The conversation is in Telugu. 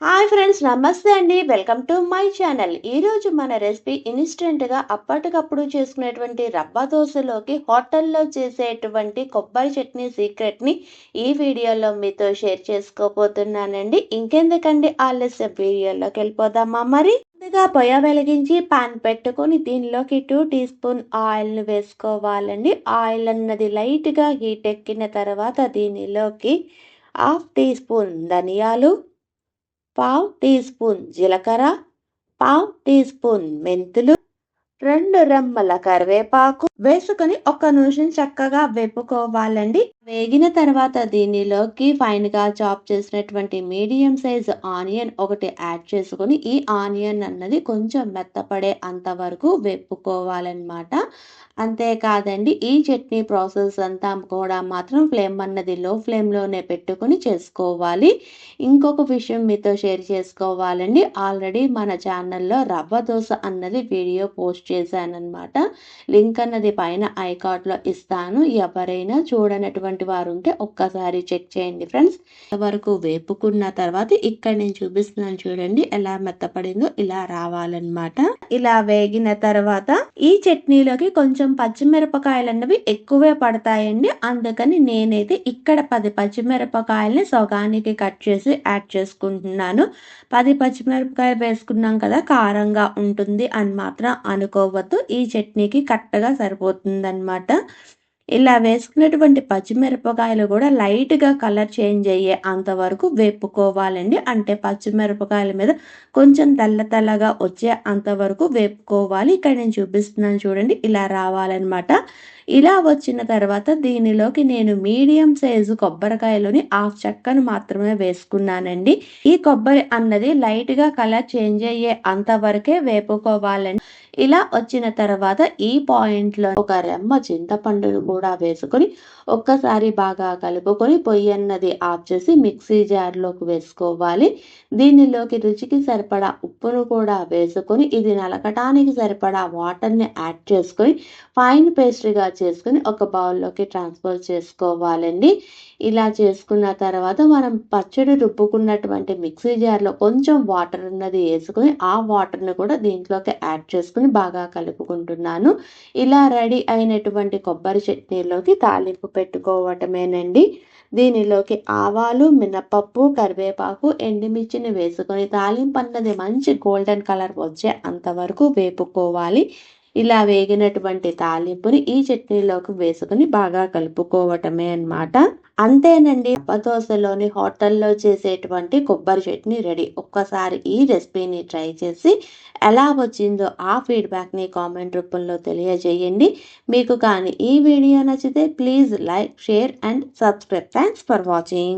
హాయ్ ఫ్రెండ్స్ నమస్తే అండి. Welcome to my channel. ఈరోజు మన రెసిపీ ఇన్స్టెంట్గా అప్పటికప్పుడు చేసుకునేటువంటి రవ్వ దోశలోకి హోటల్లో చేసేటువంటి కొబ్బరి చట్నీ సీక్రెట్ని ఈ వీడియోలో మీతో షేర్ చేసుకోబోతున్నానండి. ఇంకెందుకండి ఆలస్యం? వీడియోలోకి వెళ్ళిపోదామా మరి? ముందుగా పొయ్య వెలిగించి పాన్ పెట్టుకొని దీనిలోకి టూ టీ స్పూన్ ఆయిల్ని వేసుకోవాలండి. ఆయిల్ అన్నది లైట్గా హీట్ ఎక్కిన తర్వాత దీనిలోకి హాఫ్ టీ స్పూన్ ధనియాలు పావు టీ స్పూన్ జీలకర్ర పావు టీ స్పూన్ మెంతులు రెండు రెమ్మల కరివేపాకు వేసుకుని ఒక నిమిషం చక్కగా వేపుకోవాలండి. వేగిన తర్వాత దీనిలోకి ఫైన్గా చాప్ చేసినటువంటి మీడియం సైజ్ ఆనియన్ ఒకటి యాడ్ చేసుకుని ఈ ఆనియన్ అన్నది కొంచెం మెత్తపడే అంతవరకు వెప్పుకోవాలన్నమాట అంతేకాదండి ఈ చట్నీ ప్రాసెస్ అంతా కూడా మాత్రం ఫ్లేమ్ అన్నది లో ఫ్లేమ్లోనే పెట్టుకుని చేసుకోవాలి. ఇంకొక విషయం మీతో షేర్ చేసుకోవాలండి ఆల్రెడీ మన ఛానల్లో రవ్వ దోశ అన్నది వీడియో పోస్ట్ చేశానమాట లింక్ అన్నది పైన ఐకాట్లో ఇస్తాను. ఎవరైనా చూడనటువంటి వారు ఉంటే ఒక్కసారి చెక్ చేయండి ఫ్రెండ్స్ వరకు వేపుకున్న తర్వాత ఇక్కడ నేను చూపిస్తున్నాను చూడండి ఎలా మెత్తపడిందో ఇలా రావాలన్నమాట. ఇలా వేగిన తర్వాత ఈ చట్నీలోకి కొంచెం కొంచెం పచ్చిమిరపకాయలు అన్నవి ఎక్కువే పడతాయండి. అందుకని నేనైతే ఇక్కడ పది పచ్చిమిరపకాయలని సగానికి కట్ చేసి యాడ్ చేసుకుంటున్నాను. పది పచ్చిమిరపకాయలు వేసుకున్నాం కదా కారంగా ఉంటుంది అని మాత్రం అనుకోవద్దు. ఈ చట్నీకి కరెక్ట్గా సరిపోతుంది అనమాట ఇలా వేసుకున్నటువంటి పచ్చిమిరపకాయలు కూడా లైట్గా కలర్ చేంజ్ అయ్యే అంతవరకు వేపుకోవాలండి. అంటే పచ్చిమిరపకాయల మీద కొంచెం తెల్ల తెల్లగా వచ్చే అంతవరకు వేపుకోవాలి. ఇక్కడ నేను చూపిస్తున్నాను చూడండి ఇలా రావాలన్నమాట. ఇలా వచ్చిన తర్వాత దీనిలోకి నేను మీడియం సైజు కొబ్బరికాయలోని హాఫ్ చెక్కను మాత్రమే వేసుకున్నానండి. ఈ కొబ్బరి అన్నది లైట్గా కలర్ చేంజ్ అయ్యే అంతవరకే వేపుకోవాలండి. ఇలా వచ్చిన తర్వాత ఈ పాయింట్లో ఒక రెమ్మ చింతపండును కూడా వేసుకొని ఒక్కసారి బాగా కలుపుకొని పొయ్యి అన్నది ఆఫ్ చేసి మిక్సీ జార్లోకి వేసుకోవాలి. దీనిలోకి రుచికి సరిపడా ఉప్పును కూడా వేసుకొని ఇది నలకటానికి సరిపడా వాటర్ని యాడ్ చేసుకొని ఫైన్ పేస్ట్రీగా చేసుకుని ఒక బౌల్లోకి ట్రాన్స్ఫర్ చేసుకోవాలండి. ఇలా చేసుకున్న తర్వాత మనం పచ్చడి రుబ్బుకున్నటువంటి మిక్సీ జార్లో కొంచెం వాటర్ ఉన్నది వేసుకుని ఆ వాటర్ని కూడా దీంట్లోకి యాడ్ చేసుకుని బాగా కలుపుకుంటున్నాను. ఇలా రెడీ అయినటువంటి కొబ్బరి చట్నీలోకి తాలింపు పెట్టుకోవటమేనండి దీనిలోకి ఆవాలు మినపప్పు కరివేపాకు ఎండుమిర్చిని వేసుకొని తాలింపు అన్నది మంచి గోల్డెన్ కలర్ వచ్చే అంతవరకు వేపుకోవాలి. ఇలా వేగినటువంటి తాలింపుని ఈ చట్నీలోకి వేసుకుని బాగా కలుపుకోవటమే అన్నమాట. అంతేనండి. అప్పదోసలోని హోటల్లో చేసేటువంటి కొబ్బరి చట్నీ రెడీ. ఒక్కసారి ఈ రెసిపీని ట్రై చేసి ఎలా వచ్చిందో ఆ ఫీడ్బ్యాక్ని కామెంట్ రూపంలో తెలియజేయండి. మీకు కానీ ఈ వీడియో నచ్చితే please like share and subscribe. Thanks for watching.